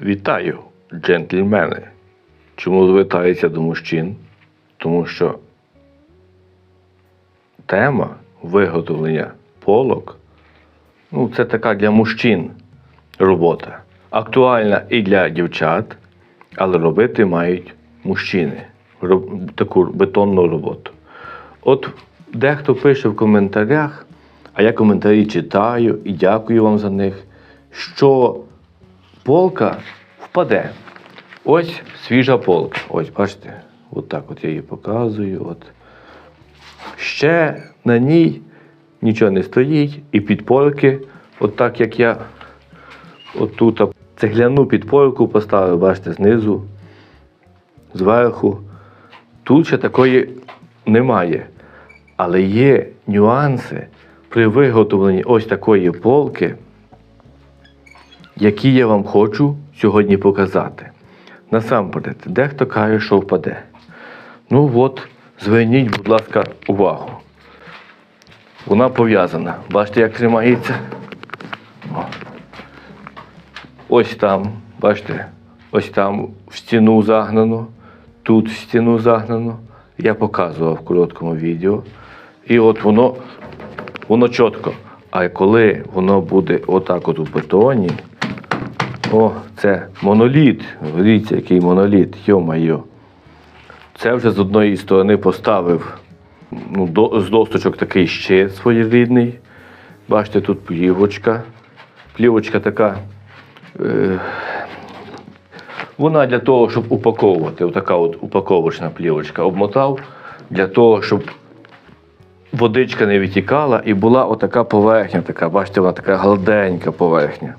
Вітаю, джентльмени. Чому звертаюся до мужчин? Тому що тема виготовлення полок ну, це така для мужчин робота. Актуальна і для дівчат, але робити мають мужчини Роб- таку бетонну роботу. От дехто пише в коментарях, а я коментарі читаю і дякую вам за них, що полка впаде. Ось свіжа полка. Ось, бачите, от так от я її показую. От. Ще на ній нічого не стоїть, і підпорки, от так як я отут цегляну підпорку поставив, бачите, знизу, зверху. Тут ще такої немає. Але є нюанси при виготовленні ось такої полки, які я вам хочу сьогодні показати. Насамперед, дехто каже, що впаде. Ну от, зверніть, будь ласка, увагу. Вона пов'язана. Бачите, як тримається? Ось там, бачите, ось там в стіну загнано, тут в стіну загнано. Я показував в короткому відео. І от воно, воно чітко. А коли воно буде отак от у бетоні, о, це моноліт. Дивіться, який моноліт, йо-майо. Це вже з одної сторони поставив ну, до, з досточок такий щит своєрідний. Бачите, тут плівочка. Плівочка така. Е, вона для того, щоб упаковувати, отака от упаковочна плівочка, обмотав для того, щоб водичка не відтікала і була отака поверхня, така, бачите, вона така гладенька поверхня.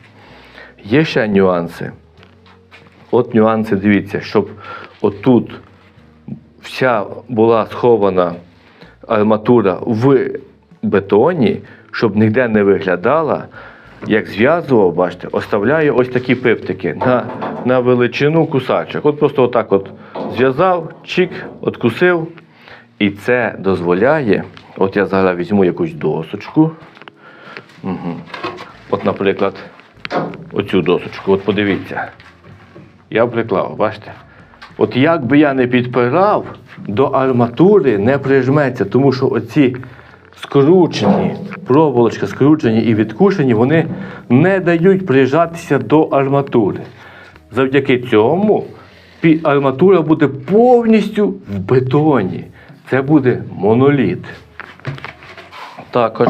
Є ще нюанси. От нюанси, дивіться, щоб отут вся була схована арматура в бетоні, щоб ніде не виглядала. Як зв'язував, бачите, оставляю ось такі пиптики на, на величину кусачок. От просто отак от зв'язав, чик, откусив. І це дозволяє. От я зараз візьму якусь досочку. Угу. От, наприклад, оцю досочку. От подивіться. Я приклав, бачите? От як би я не підпирав, до арматури не прижметься, тому що оці скручені, проволочка скручені і відкушені, вони не дають прижатися до арматури. Завдяки цьому арматура буде повністю в бетоні. Це буде моноліт. Також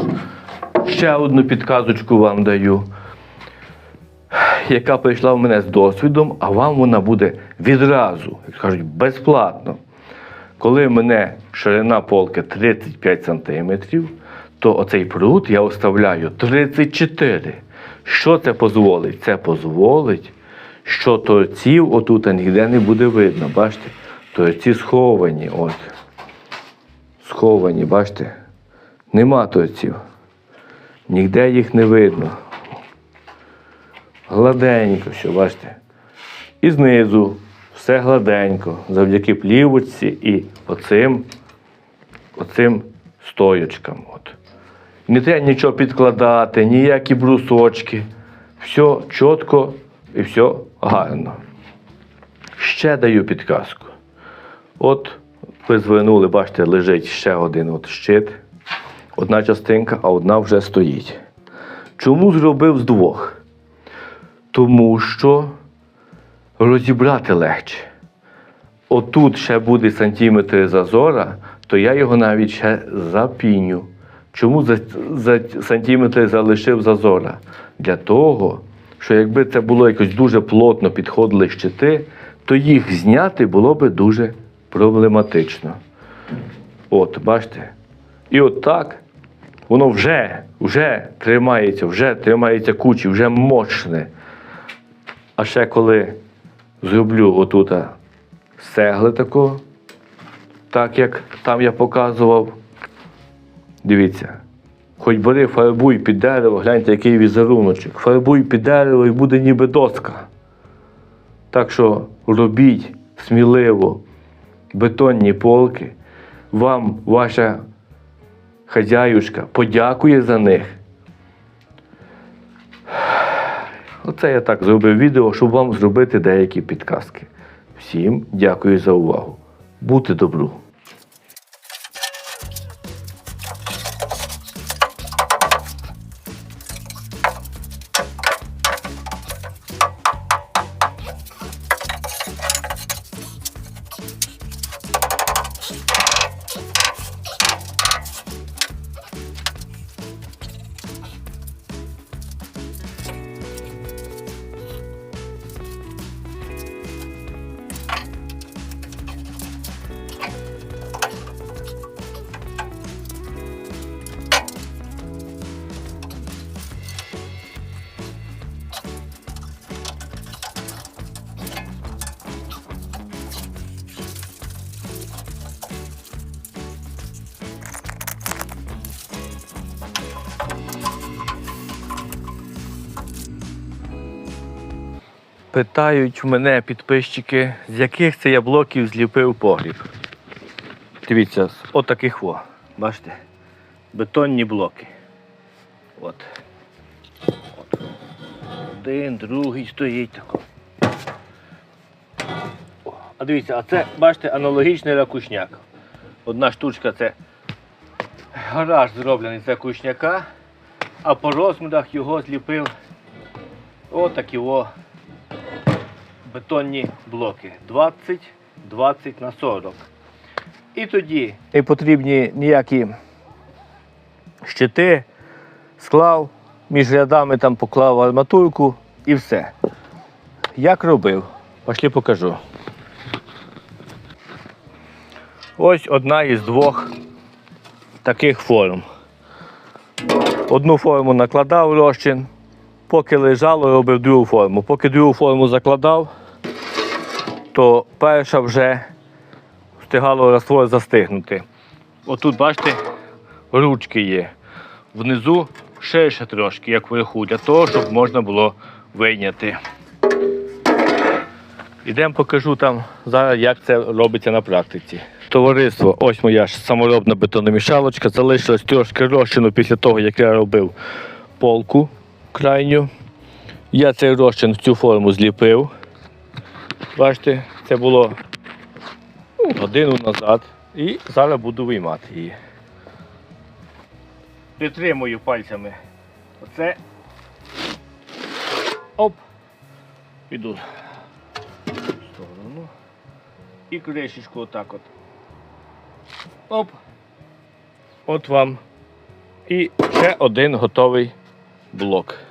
ще одну підказочку вам даю яка прийшла в мене з досвідом, а вам вона буде відразу, як кажуть, безплатно. Коли в мене ширина полки 35 см, то оцей прут я оставляю 34. Що це дозволить? Це дозволить, що торців отут ніде не буде видно. Бачите? Торці сховані. От. Сховані, бачите? Нема торців. Ніде їх не видно гладенько, все, бачите. І знизу все гладенько, завдяки плівочці і оцим, оцим стоячкам. От. Не треба нічого підкладати, ніякі брусочки. Все чітко і все гарно. Ще даю підказку. От ви звернули, бачите, лежить ще один от щит. Одна частинка, а одна вже стоїть. Чому зробив з двох? Тому що розібрати легче. Отут ще буде сантиметри зазора, то я його навіть ще запіню. Чому за, за сантиметри залишив зазора? Для того, що якби це було якось дуже плотно підходили щити, то їх зняти було би дуже проблематично. От, бачите? І от так воно вже, вже тримається, вже тримається кучі, вже мощне. А ще коли зроблю отут з цегли такого, так як там я показував, дивіться, хоч бери, фарбуй під дерево, гляньте, який візеруночок. Фарбуй під дерево і буде ніби доска. Так що робіть сміливо бетонні полки, вам ваша хазяюшка подякує за них. Оце я так зробив відео, щоб вам зробити деякі підказки. Всім дякую за увагу. Бути добру! Питають в мене підписчики, з яких це я блоків зліпив погріб. Дивіться, отаких во. Бачите? Бетонні блоки. От. От. Один, другий стоїть тако. А дивіться, а це, бачите, аналогічний ракушняк. Одна штучка це гараж зроблений з ракушняка, а по розмірах його зліпив отакі о бетонні блоки 20, 20 на 40. І тоді не потрібні ніякі щити, склав, між рядами там поклав арматурку і все. Як робив? Пошли покажу. Ось одна із двох таких форм. Одну форму накладав розчин, поки лежало, робив другу форму. Поки другу форму закладав, то перша вже встигало раствор застигнути. Отут, бачите, ручки є. Внизу ширше трошки, як вверху, для того, щоб можна було вийняти. Ідемо покажу там зараз, як це робиться на практиці. Товариство, ось моя саморобна бетономішалочка. Залишилось трошки розчину після того, як я робив полку крайню. Я цей розчин в цю форму зліпив. Бачите, це було ну, годину назад. І зараз буду виймати її. Притримую пальцями. Оце. Оп. Піду в сторону. І кришечку отак от. Оп. От вам. І ще один готовий блок.